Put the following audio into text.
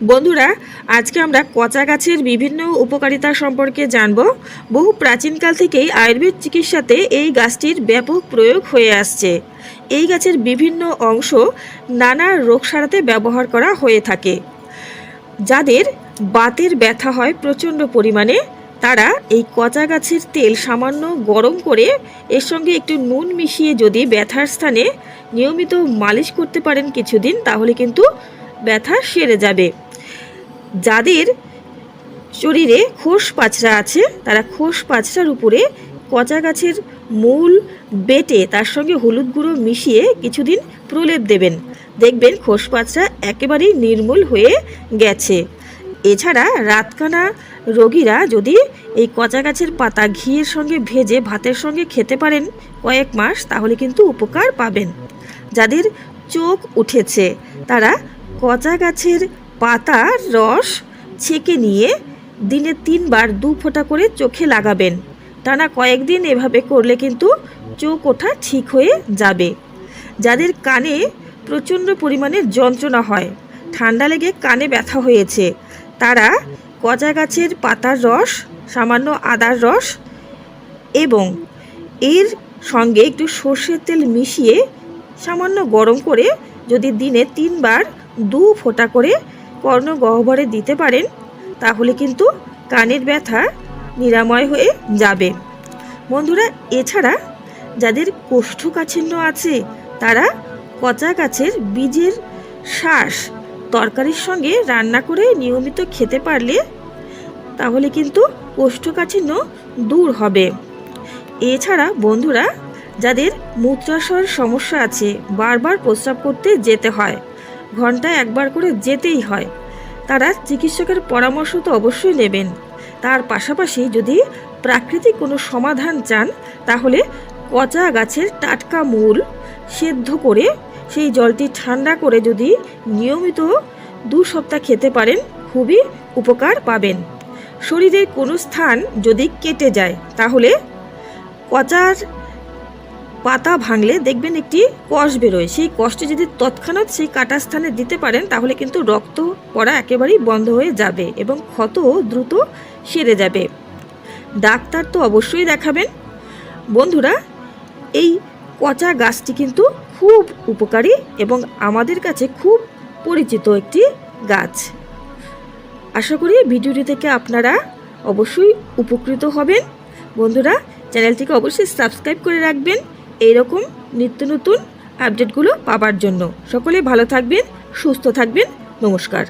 বন্ধুরা, আজকে আমরা কচা গাছের বিভিন্ন উপকারিতা সম্পর্কে জানব। বহু প্রাচীনকাল থেকেই আয়ুর্বেদ চিকিৎসাতে এই গাছটির ব্যাপক প্রয়োগ হয়ে আসছে। এই গাছের বিভিন্ন অংশ নানা রোগ সারাতে ব্যবহার করা হয়ে থাকে। যাদের বাতের ব্যথা হয় প্রচণ্ড পরিমাণে, তারা এই কচা গাছের তেল সামান্য গরম করে এর সঙ্গে একটু নুন মিশিয়ে যদি ব্যথার স্থানে নিয়মিত মালিশ করতে পারেন কিছুদিন, তাহলে কিন্তু ব্যথা সেরে যাবে। যাদের শরীরে খোস পাছড়া আছে, তারা খোস পাছড়ার উপরে কচা গাছের মূল বেটে তার সঙ্গে হলুদ গুঁড়ো মিশিয়ে কিছুদিন প্রলেপ দেবেন। দেখবেন খোস পাছড়া একেবারেই নির্মূল হয়ে গেছে। এছাড়া রাতকানা রোগীরা যদি এই কচা গাছের পাতা ঘিয়ের সঙ্গে ভেজে ভাতের সঙ্গে খেতে পারেন কয়েক মাস, তাহলে কিন্তু উপকার পাবেন। যাদের চোখ উঠেছে, তারা কচা গাছের পাতার রস ছেঁকে নিয়ে দিনে তিনবার দু ফোঁটা করে চোখে লাগাবেন। টানা কয়েকদিন এভাবে করলে কিন্তু চোখ ওঠা ঠিক হয়ে যাবে। যাদের কানে প্রচণ্ড পরিমাণে যন্ত্রণা হয়, ঠান্ডা লেগে কানে ব্যথা হয়েছে, তারা কচা গাছের পাতার রস, সামান্য আদার রস এবং এর সঙ্গে একটু সর্ষের তেল মিশিয়ে সামান্য গরম করে যদি দিনে তিনবার দু ফোঁটা করে কর্ণ গহ্বরে দিতে পারেন, তাহলে কিন্তু কানের ব্যথা নিরাময় হয়ে যাবে। বন্ধুরা, এছাড়া যাদের কোষ্ঠকাঠিন্য আছে, তারা কচা গাছের বীজের শ্বাস তরকারির সঙ্গে রান্না করে নিয়মিত খেতে পারলে তাহলে কিন্তু কোষ্ঠকাঠিন্য দূর হবে। এছাড়া বন্ধুরা, যাদের মূত্রাশয়ের সমস্যা আছে, বারবার প্রস্রাব করতে যেতে হয়। ঘন্টায় একবার করে যেতেই হয়। তারা চিকিৎসকের পরামর্শ তো অবশ্যই নেবেন। তার পাশাপাশি যদি প্রাকৃতিক কোনো সমাধান চান, তাহলে কচা গাছের টাটকা মূল সেদ্ধ করে সেই জলটি ঠান্ডা করে যদি নিয়মিত দু সপ্তাহ খেতে পারেন, খুবই উপকার পাবেন। শরীরের কোনো স্থান যদি কেটে যায়, তাহলে কচার পাতা ভাঙলে দেখবেন একটি কষ বেরোয়। সেই কষ্টে যদি তৎক্ষণাৎ সেই কাটা স্থানে দিতে পারেন, তাহলে কিন্তু রক্ত পড়া একেবারেই বন্ধ হয়ে যাবে এবং ক্ষত দ্রুত সেরে যাবে। ডাক্তার তো অবশ্যই দেখাবেন। বন্ধুরা, এই কচা গাছটি কিন্তু খুব উপকারী এবং আমাদের কাছে খুব পরিচিত একটি গাছ। আশা করি ভিডিওটি থেকে আপনারা অবশ্যই উপকৃত হবেন। বন্ধুরা, চ্যানেলটিকে অবশ্যই সাবস্ক্রাইব করে রাখবেন। এইরকম নিত্য নতুন আপডেটগুলো পাবার জন্য। সকলে ভালো থাকবেন সুস্থ থাকবেন। নমস্কার।